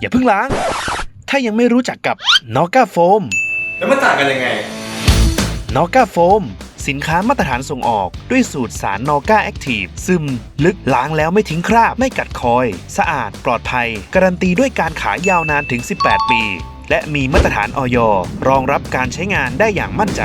อย่าเพิ่งล้าง ถ้ายังไม่รู้จักกับนอกาโฟม แล้วมันต่างกันยังไง นอกาโฟม สินค้ามาตรฐานส่งออกด้วยสูตรสารนอกาแอคทีฟซึม ลึกล้างแล้วไม่ทิ้งคราบ ไม่กัดคอย สะอาดปลอดภัย การันตีด้วยการขายยาวนานถึง 18 ปี และมีมาตรฐานออยรองรับการใช้งานได้อย่างมั่นใจ